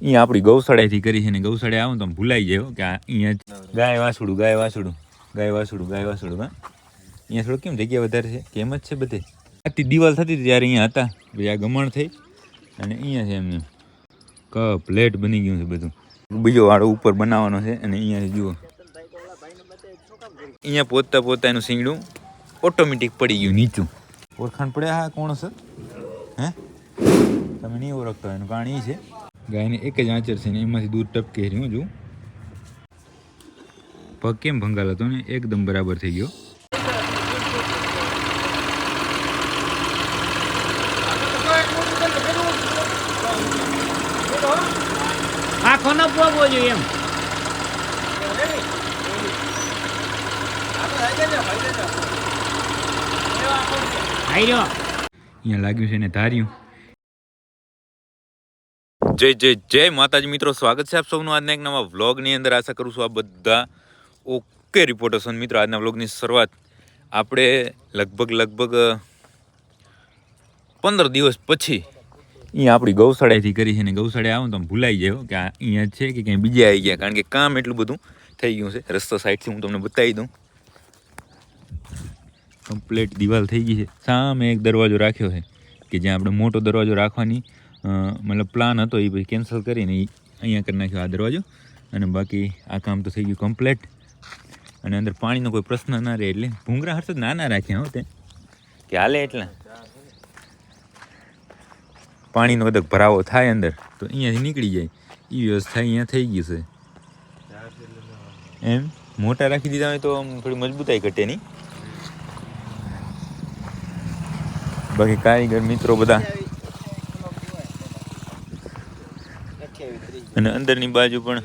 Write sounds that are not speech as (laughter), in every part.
અહીંયા આપણી ગૌશાળાથી કરી છે ને ગૌશાળા આવું તો ભૂલાઈ જાય કે અહીંયા ગાય વાસુડું ગાય વાસુડું ગાય વાસુડું ગાય વાસુડું હા. અહીંયા થોડું કેમ જગ્યા વધારે છે? કેમ જ છે બધે? આખી દિવાલ થતી હતી ત્યારે અહીંયા હતા. પછી આ ગમણ થઈ અને અહીંયા છે એમને. કપ, પ્લેટ બની ગયું છે બધું. બીજો વાળો ઉપર બનાવવાનો છે અને અહીંયાથી જુઓ. અહીંયા પોતા પોતાનું શીંગડું ઓટોમેટિક પડી ગયું નીચું. ઓળખાણ પડે હા કોણ છે? હે? તમે નહીં ઓળખતો, એનું કારણ એ છે ગાયને એક જ આંચર છે ને એમાંથી દૂધ ટપકે રહ્યું જો. પગ કેમ ભંગાલ હતો ને? એકદમ બરાબર થઈ ગયો. આખો ન પોગવો જોઈએ એમ. અહીંયા લાગ્યું છે ને ધાર્યું. જય જય જય માતાજી મિત્રો, સ્વાગત છે આપ સૌનું આજના એક નવા વ્લોગની અંદર. આશા કરું છું આ બધા ઓકે રિપોર્ટર્સ મિત્રો, આજના વ્લોગની શરૂઆત આપણે લગભગ લગભગ પંદર દિવસ પછી અહીંયા આપણી ગૌશાળાથી કરી છે ને ગૌશાળા આવું તો આમ ભૂલાઈ જાય કે અહીંયા છે કે ક્યાંય બીજે આવી ગયા. કારણ કે કામ એટલું બધું થઈ ગયું છે. રસ્તા સાઈડથી હું તમને બતાવી દઉં. કમ્પ્લેટ દિવાલ થઈ ગઈ છે. સામે એક દરવાજો રાખ્યો છે કે જ્યાં આપણે મોટો દરવાજો રાખવાની મતલબ પ્લાન હતો એ પછી કેન્સલ કરીને અહીંયા કરી નાખ્યો આ દરવાજો. અને બાકી આ કામ તો થઈ ગયું કમ્પ્લેટ અને અંદર પાણીનો કોઈ પ્રશ્ન ના રહે એટલે ભૂંગરા હર્ષ નાના રાખ્યા હો તે. કે હાલે એટલા. પાણીનો બધો ભરાવો થાય અંદર, તો અહીંયાથી નીકળી જાય. એ વ્યવસ્થા અહીંયા થઈ ગઈ છે. એમ? મોટા રાખી દીધા હોય તો આમ થોડી મજબૂતાઈ ઘટે નહીં? બાકી કારીગર મિત્રો બધા અને અંદરની બાજુ પણ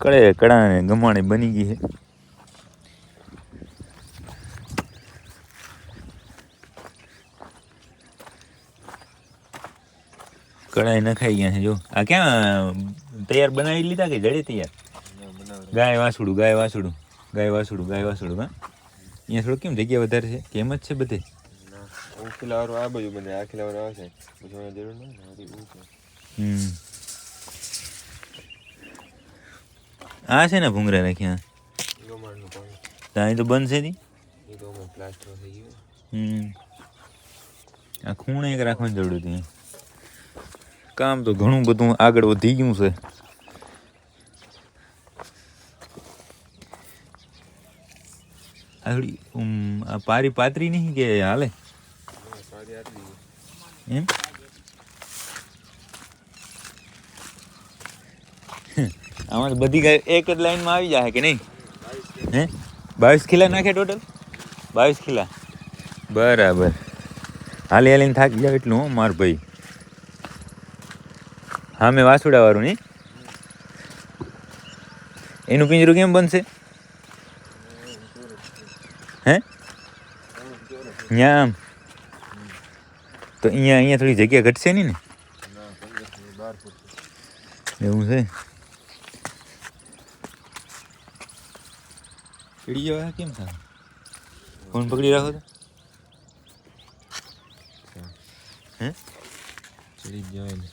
કળે કડા ગમાણી બની ગઈ છે. કડાઈ નખાઈ ગયા છે જો. આ ક્યાં તૈયાર બનાવી લીધા કે જડે તૈયાર? ગાય વાસુડું ગાય વાસુડું ગાય વાસુડું ગાય વાસુડું હા? અહીંયા થોડું કેમ જગ્યા વધારે છે? કેમ જ છે બધે? ખીલાવાળું આ બાજુ બને આ ખીલાવાળું આવશે પછી જરૂર નહીં ને હજી ઊંચું. હમ. આ છે ને ભૂંગરા રાખ્યા. ત્યાં તો બંધ છે ની આ ખૂણે એક રાખવાની જરૂર હતી કામ તો ઘણું બધું આગળ વધી ગયું છે. આ પારી પાતરી નહીં કે હાલે? એમ? આમાં તો બધી ગાય એક જ લાઈનમાં આવી જાય કે નહીં? હે? બાવીસ કિલા નાખે ટોટલ બાવીસ કિલા બરાબર. હાલી હાલીને થાકી જાવ એટલું હો માર ભાઈ. હા મેં વાસુડા વાળું નહીં એનું પિંજરું કેમ બનશે? હે? ત્યાં આમ. તો અહીંયા અહીંયા થોડી જગ્યા ઘટશે નહીં ને? ના પંદરથી બાર ફૂટ. એવું છે? ચડી જવા કેમ થાય ફોન પકડી રાખો તો હે ચડી જ જવાય ને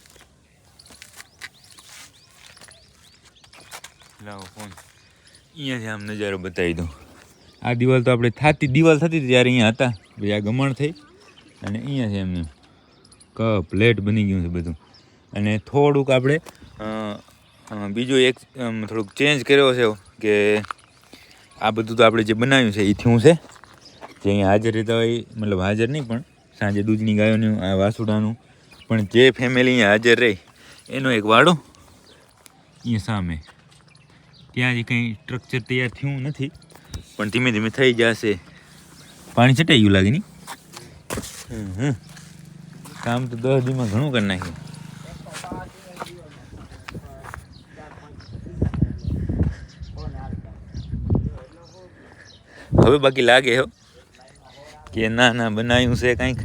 લાવો ફોન અહીંયાથી આમ નજારો બતાવી દઉં આ દિવાલ તો આપણે થાતી દિવાલ થતી હતી ત્યારે અહીંયા હતા. પછી આ ગમણ થઈ. અને અહીંયા છે એમને. કપ પ્લેટ બની ગયું છે બધું. અને થોડુંક આપણે બીજું એક થોડુંક ચેન્જ કર્યો છે કે આ બધું તો આપણે જે બનાવ્યું છે એ થયું છે. જે અહીંયા હાજર રહેતા હોય, મતલબ હાજર નહીં, પણ સાંજે દૂધની ગાયોનું, આ વાસુડાનું, પણ જે ફેમિલી અહીંયા હાજર રહી, એનો એક વાડો અહીંયા સામે. ત્યાં જ કંઈ સ્ટ્રક્ચર તૈયાર થયું નથી, પણ ધીમે ધીમે થઈ જશે. પાણી છટાઈ ગયું લાગે નહીં. કામ તો દસ દીમાં ઘણું કરી નાખ્યું. હવે બાકી લાગે હો. કે ના ના, બનાવ્યું છે કાંઈક.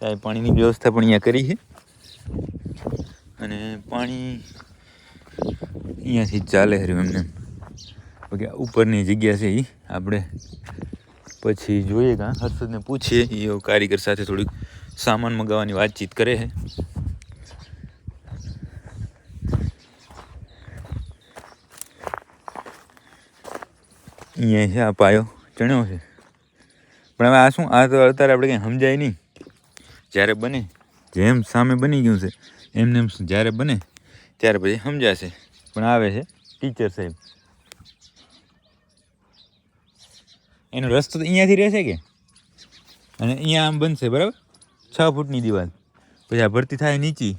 કાંઈ પાણીની વ્યવસ્થા પણ અહીંયા કરી છે. અને પાણી અહીંયાથી ચાલે રહ્યું એમને. બાકી ઉપરની જગ્યા છે એ આપણે પછી જોઈએ કાં. હર્ષદને પૂછીએ. એ કારીગર સાથે થોડીક સામાન મગાવવાની વાતચીત કરે છે. અહીંયા છે આ પાયો. ચણ્યો છે. પણ હવે આ શું? આ તો અત્યારે આપણે કંઈ સમજાય નહીં. જ્યારે બને, જેમ સામે બની ગયું છે, એમને એમ જ્યારે બને, ત્યારે પછી સમજાશે. પણ આવે છે ટીચર સાહેબ. એનો રસ્તો તો અહીંયાથી રહેશે કે? અને અહીંયા આમ બનશે, બરાબર? છ ફૂટની દિવાલ. પછી આ ભરતી થાય નીચી.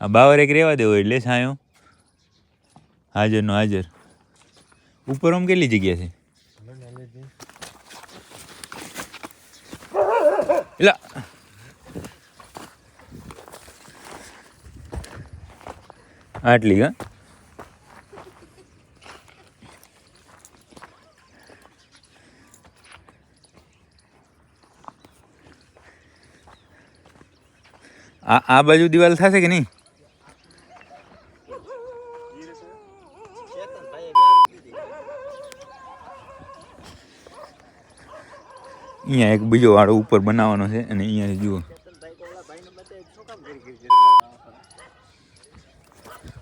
આ બાવર એક રહેવા દેવો એટલે છાંયો. હાજરનો હાજર. ઉપર આમ કેટલી જગ્યા છે એલા આટલી હા આ આ બાજુ દિવાલ થશે કે નહીં અહીંયા એક બીજો વાળો ઉપર બનાવવાનો છે અને અહીંયા જુઓ.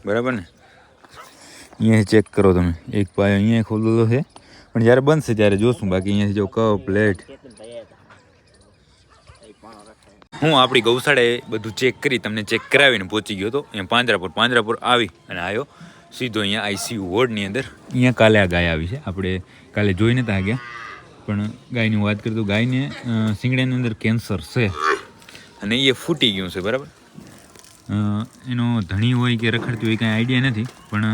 બરાબર ને? અહીંયા ચેક કરો તમે. એક પાયો અહીંયા ખોલેલો છે. પણ જ્યારે બનશે ત્યારે જોશું. બાકી અહીંયાથી જો કપ પ્લેટ હું આપણી ગૌશાળાએ બધું ચેક કરી, તમને ચેક કરાવીને પહોંચી ગયો હતો અહીંયા પાંજરાપુર પાંજરાપુર આવી અને આવ્યો. સીધો અહીંયા આઈસીયુ વોર્ડની અંદર. અહીંયા કાલે આ ગાય આવી છે. આપણે કાલે જોઈ ત્યાં ગયા. પણ ગાયની વાત કરીએ તો ગાયને શિંગડાની અંદર કેન્સર છે. અને એ ફૂટી ગયું છે બરાબર? એનો ધણી હોય કે રખડતી હોય કાંઈ આઈડિયા નથી પણ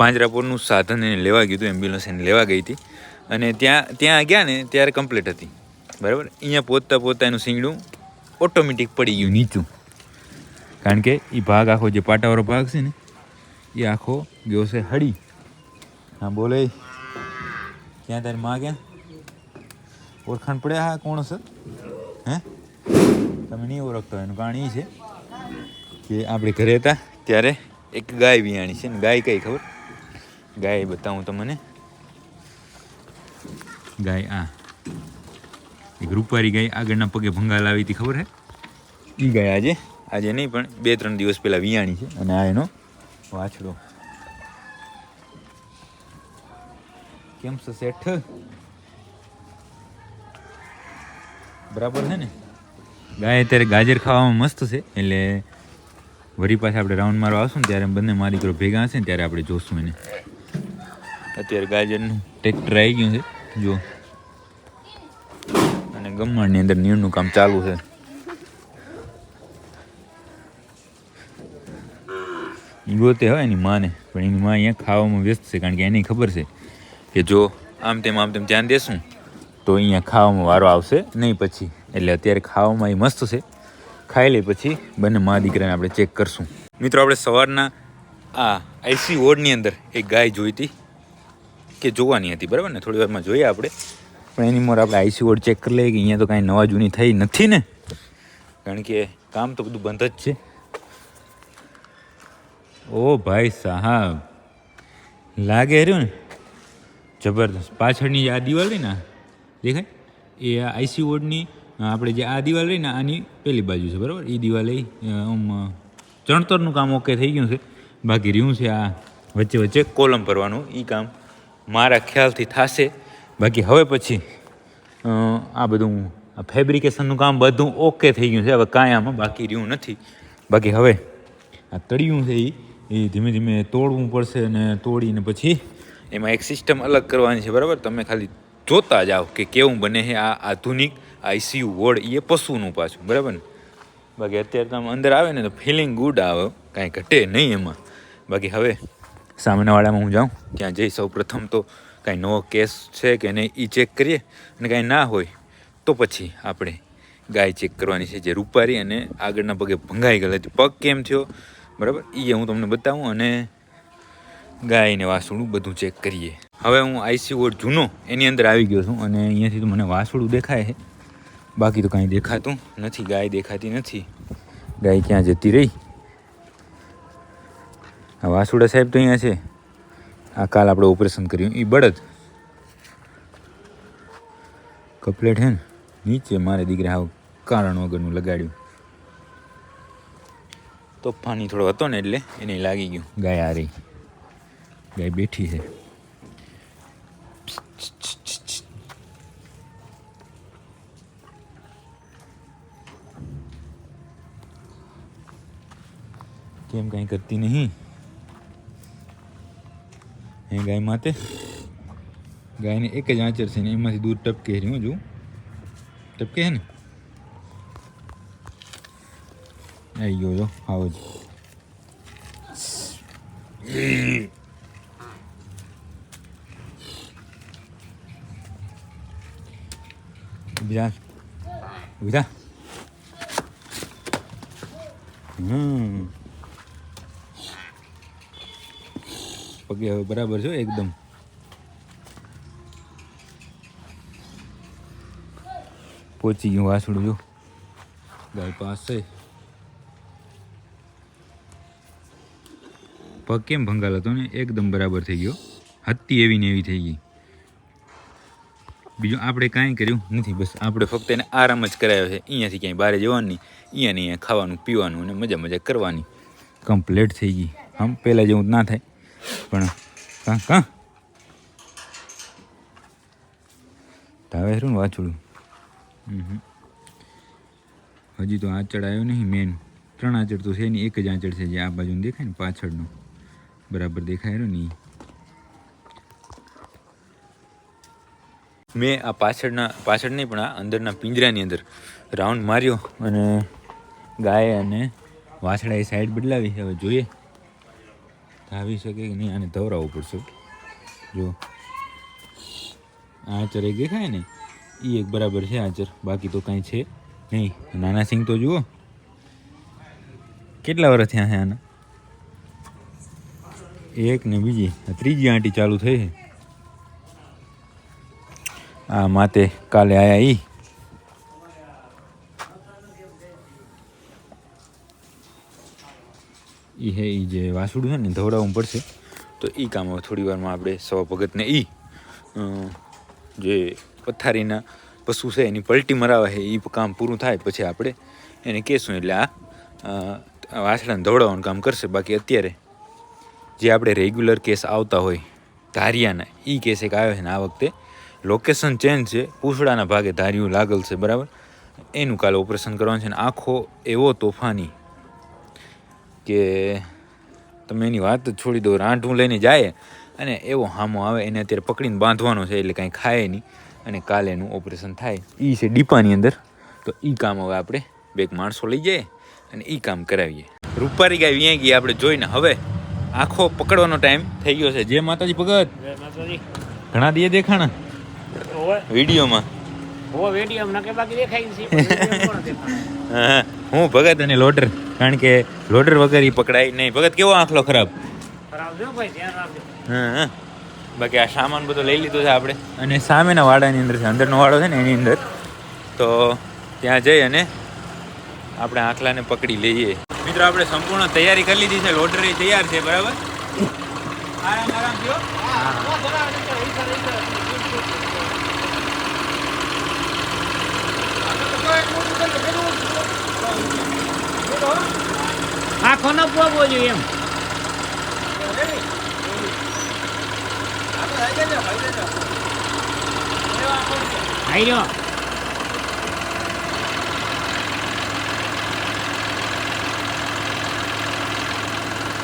પાંજરાપુરનું સાધન એને લેવા ગયું હતું એમ્બ્યુલન્સ એને લેવા ગઈ હતી. અને ત્યાં ત્યાં ગયા ને ત્યારે કમ્પ્લીટ હતી. બરાબર? અહીંયા પહોંચતા પહોંચતા એનું શિંગડું ઓટોમેટિક પડી ગયું નીચું. કારણ કે એ ભાગ આખો જે પાટાવાળો ભાગ છે ને એ આખો ગયો છે હળી. હા બોલે. ક્યાં તારી માં ક્યાં ઓળખાણ પડ્યા હા કોણ સર હે? તમે નહીં ઓળખતો એનું કારણ એ છે. કે આપણે ઘરે હતા, ત્યારે એક ગાય વિયાણી છે. ને ગાય કઈ ખબર? ગાય બતાવું તમને. ગાય આ. એક રૂપારી ગાય આગળના પગે ભંગા લાવી હતી, ખબર હે? એ ગાય આજે આજે નહીં, પણ બે ત્રણ દિવસ પહેલાં વિયાણી છે. અને આ એનો વાછડો. કેમ છે, શેઠ? બરાબર છે ને? ગાય અત્યારે ગાજર ખાવામાં મસ્ત છે, એટલે વળી પાછા આપણે રાઉન્ડ મારવા આવશું ને, ત્યારે બંને મારી દીકરો ભેગા હશે ને, ત્યારે આપણે જોશું એને. અત્યારે ગાજરનું ટ્રેક્ટર આવી ગયું છે જો અને ગમણની અંદર નીણનું કામ ચાલુ છે. ગોતે હોય એની માને, પણ એની માં અહીંયા ખાવામાં વ્યસ્ત છે, કારણ કે એને ખબર છે કે જો આમ તેમ આમ તેમ ધ્યાન દેશું તો અહીંયા ખાવામાં વારો આવશે નહીં પછી. એટલે અત્યારે ખાવામાં એ મસ્ત છે. ખાઈ લે પછી બંને મા દીકરાને આપણે ચેક કરશું. મિત્રો, આપણે સવારના આ આઈસી વોર્ડની અંદર એક ગાય જોઈ હતી કે જોવાની હતી, બરાબર ને? થોડી વારમાં જોઈએ આપણે. પણ એની મોર આપણે આઈસી વોર્ડ ચેક કરી લઈએ કે અહીંયા તો કાંઈ નવા જૂની થઈ નથી ને? કારણ કે કામ તો બધું બંધ જ છે. ઓ ભાઈ સાહેબ. લાગે રહ્યું ને? જબરદસ્ત. પાછળની યાદી દિવાલ ને દેખાય? એ આઈસી વોર્ડની આપણે જે આ દિવાલ રહી ને આની પેલી બાજુ છે, બરાબર? એ દિવાલ એ આમ ચણતરનું કામ ઓકે થઈ ગયું છે. બાકી રહ્યું છે આ વચ્ચે વચ્ચે કોલમ ભરવાનું એ કામ મારા ખ્યાલથી થશે. બાકી હવે પછી આ બધું ફેબ્રિકેશનનું કામ બધું ઓકે થઈ ગયું છે, હવે કાંઈ આમાં બાકી રહ્યું નથી. બાકી હવે આ તળિયું છે એ એ ધીમે ધીમે તોડવું પડશે અને તોડીને પછી એમાં એક સિસ્ટમ અલગ કરવાની છે, બરાબર? તમે ખાલી જોતા જાઓ કે કેવું બને છે આ આધુનિક આઈસીયુ વોર્ડ એ પશુનું પાછું, બરાબર ને? બાકી અત્યારે તમે અંદર આવે ને તો ફિલિંગ ગુડ આવે, કાંઈ ઘટે નહીં એમાં. બાકી હવે સામેનાવાળામાં હું જાઉં, ત્યાં જઈ સૌ પ્રથમ તો કાંઈ નવો કેસ છે કે નહીં એ ચેક કરીએ. અને કાંઈ ના હોય, તો પછી આપણે ગાય ચેક કરવાની છે જે રૂપારી અને આગળના પગે ભંગાઈ ગયેલા પગ કેમ થયો, બરાબર? એ હું તમને બતાવું અને ગાયને વાસુડું બધું ચેક કરીએ. હવે હું આઈસી વોર્ડ જૂનો, એની અંદર આવી ગયો છું અને અહીંયાથી તો મને વાસળું દેખાય છે. બાકી તો કાંઈ દેખાતું નથી, ગાય દેખાતી નથી. ગાય ક્યાં જતી રહી? આ વાસુડા સાહેબ તો અહીંયા છે. આ કાલ આપણે ઓપરેશન કર્યું એ બળદ. કપલેટ હે ને, નીચે મારે દીકરા આવું કારણ વગરનું લગાડ્યું. તોફાની થોડો હતો ને એટલે એને લાગી ગયું, ગાય આ રહી. ગાય બેઠી છે. કેમ કાંઈ કરતી નહીં હે ગાય માતે ગાયને એક જ આંચર છે ને એમાંથી દૂધ ટપકે રહ્યું જો ટપકે છે ને આવી ગયો જો આવો જ બીજા બીજા હમ પગે હવે બરાબર છે એકદમ. પહોંચી ગયું વાસડું જો. ગાય પાસે. પગ કેમ ભંગાલ હતો ને? એકદમ બરાબર થઈ ગયો. હતી એવી ને એવી થઈ ગઈ. બીજું આપણે કાંઈ કર્યું નથી, બસ આપણે ફક્ત એને આરામ જ કરાયો છે. અહીંયાથી ક્યાંય બહાર જવાનું નહીં. અહીંયા ને અહીંયા ખાવાનું, પીવાનું અને મજા મજા કરવાની. કમ્પ્લેટ થઈ ગઈ. આમ પહેલાં જેવું ના થાય. પણ કાં કાં? તાવે ખરું ને વાછડું. હજી તો આંચળ આવ્યો નહીં મેન ત્રણ આંચળ તો છે નહીં, એક જ આંચળ છે જે આ બાજુ દેખાય ને પાછળનો. બરાબર દેખાય રહ્યો ને મેં આ પાછળના, પાછળ નહીં, પણ આ અંદરના પિંજરાની અંદર રાઉન્ડ માર્યો અને ગાય અને વાછડાએ સાઈડ બદલાવી. હવે જોઈએ. આવી શકે કે નહીં આને ધવરાવવું પડશે. જો, આચર એક દેખાય ને એ એક બરાબર છે આચર. બાકી તો કાંઈ છે નહીં. નાના સિંગ તો જુઓ. કેટલા વર્ષ થયા છે આના? એક ને બીજી. ત્રીજી આંટી ચાલુ થઈ છે. આ માતે કાલે આયા ઈ. ઈ હે એ જે વાસુડું છે ને, ધવડાવવું પડશે. તો એ કામ હવે થોડી વારમાં આપણે સવા ભગતને એ જે પથારીના પશુ છે, એની પલટી મરાવે છે એ કામ પૂરું થાય પછી આપણે એને કહેશું. એટલે આ વાસણાને ધવડાવવાનું કામ કરશે. બાકી અત્યારે જે આપણે રેગ્યુલર કેસ આવતા હોય, ધારિયાના એ કેસ એક આવ્યો છે ને આ વખતે. લોકેશન ચેન્જ છે. પૂછડાના ભાગે ધાર્યું લાગલ છે, બરાબર? એનું કાલે ઓપરેશન કરવાનું છે ને આખો એવો તોફાની કે તમે એની વાત જ છોડી દો રાંઠું લઈને જાય અને એવો હામો આવે એને અત્યારે પકડીને બાંધવાનો છે એટલે કાંઈ ખાય નહીં. અને કાલે એનું ઓપરેશન થાય. એ છે ડીપાની અંદર. તો એ કામ હવે આપણે બે માણસો લઈ જઈએ અને એ કામ કરાવીએ. રૂપારી ગાય વ્યાં ગઈ આપણે જોઈને હવે આખો પકડવાનો ટાઈમ થઈ ગયો છે. જે માતાજી ભગત. માતાજી. ઘણા દિયે દેખાણા? વિડીયોમાં? (laughs) હા, હું ભગત અને લોડર. કારણ કે લોડર વગર એ પકડાય નહીં. ભગત કેવો આંખલો ખરાબ? હા હા. બાકી આ સામાન બધો લઈ લીધો છે આપણે. અને સામેના વાડાની અંદર છે અંદરનો વાડો છે ને એની અંદર. તો ત્યાં જઈ અને આપણે આંખલાને પકડી લઈએ. મિત્રો આપણે સંપૂર્ણ તૈયારી કરી લીધી છે. લોટરી તૈયાર છે બરાબર? આરામ આરામ થયો આખો ન પોગવો જોઈએ એમ. આઈ રહ્યો.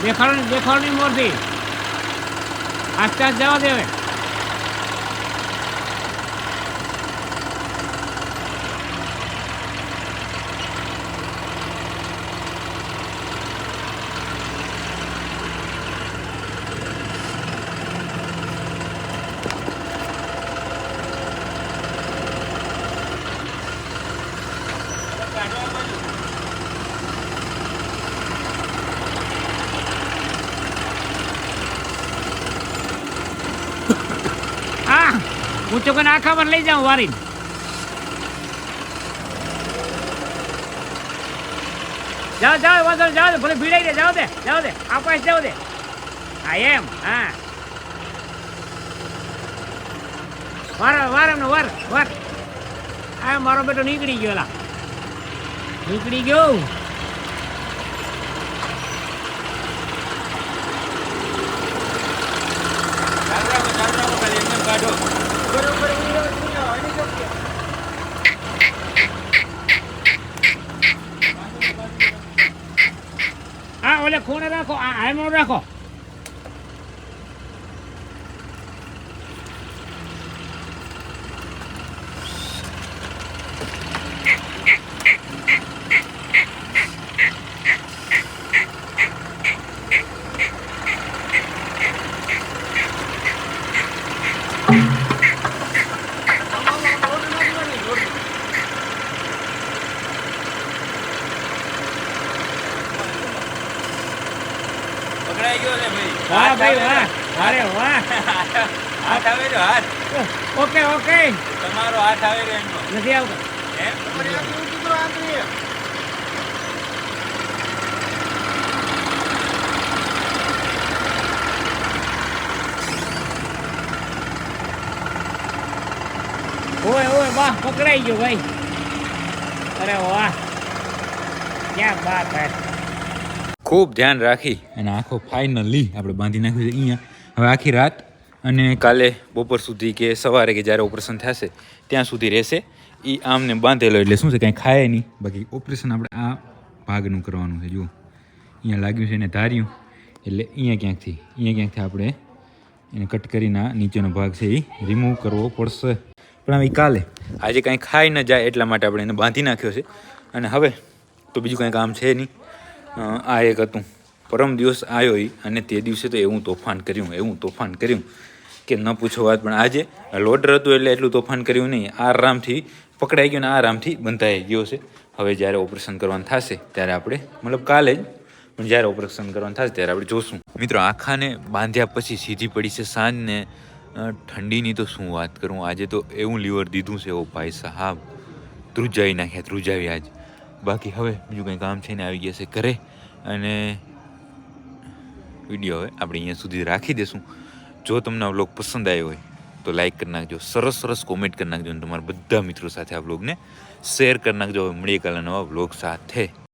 દેખાડો દેખાડો મોરથી. આસ્તે આસ્તે જવા દે હવે આ પર લઈ જાઉં વારી જાઓ જાઓ, વાંધો જાઓ દે ભલે ભીડાઈ દે, જાઓ દે જાઓ દે, આ પાસે જાઓ દે. હા, એમ, હા. વાર વાર એમનો, વાર વાર. આ મારો બેટો નીકળી ગયો નીકળી ગયો આ ઓલે ખૂણે રાખો આ આયમો રાખો પકડાઈ ગયો ને ભાઈ વાહ ભાઈ વાહ અરે વાહ હાથ આવે છે હાથ. Okay okay. તમારો હાથ આવે છે એમનો. નથી આવતો. એમ ઓય ઓય વાહ પકડાઈ ગયો ભાઈ. અરે વાહ. ક્યાં બાત હે? ખૂબ ધ્યાન રાખી. અને આખો ફાઇનલી આપણે બાંધી નાખ્યું છે અહીંયા. હવે આખી રાત અને કાલે બપોર સુધી કે સવારે કે જ્યારે ઓપરેશન થશે, ત્યાં સુધી રહેશે. એ આમને બાંધેલો એટલે શું છે, કાંઈ ખાય નહીં. બાકી ઓપરેશન આપણે આ ભાગનું કરવાનું છે, જુઓ. અહીંયા લાગ્યું છે એને ધાર્યું. એટલે અહીંયા ક્યાંકથી? અહીંયા ક્યાંકથી આપણે એને કટ કરીને નીચેનો ભાગ છે એ રિમૂવ કરવો પડશે. પણ હવે કાલે. આજે કાંઈ ખાઈ ન જાય એટલા માટે આપણે એને બાંધી નાખ્યો છે. અને હવે તો બીજું કાંઈ કામ છે નહીં. આ એક હતું. પરમ દિવસ આવ્યો એ અને તે દિવસે તો એવું તોફાન કર્યું, એવું તોફાન કર્યું. કે ન પૂછો વાત, પણ આજે લોડર હતું એટલે એટલું તોફાન કર્યું નહીં. આરામથી પકડાઈ ગયો ને આરામથી બંધાઈ ગયો છે. હવે જ્યારે ઓપરેશન કરવાનું થશે ત્યારે આપણે, મતલબ કાલે જ, પણ જ્યારે ઓપરેશન કરવાનું થશે ત્યારે આપણે જોશું. મિત્રો, આખાને બાંધ્યા પછી સીધી પડી છે સાંજને. ઠંડીની તો શું વાત કરું? આજે તો એવું લીવર દીધું છે. ઓ ભાઈ સાહેબ, ધ્રુજાવી નાખ્યા, ધ્રુજાવી આજ. બાકી હવે બીજું કંઈ કામ છે ને આવી ગયા છે ઘરે. અને વીડિયો હવે આપણે અહીંયા સુધી રાખી દેશું. જો તમને આ વ્લોગ પસંદ આવ્યો હોય, તો લાઇક કરી નાખજો. સરસ સરસ કોમેન્ટ કરી નાખજો અને તમારા બધા મિત્રો સાથે આ વ્લોગને શેર કરી નાખજો. હવે મળીએ કાલે નવા વ્લોગ સાથે.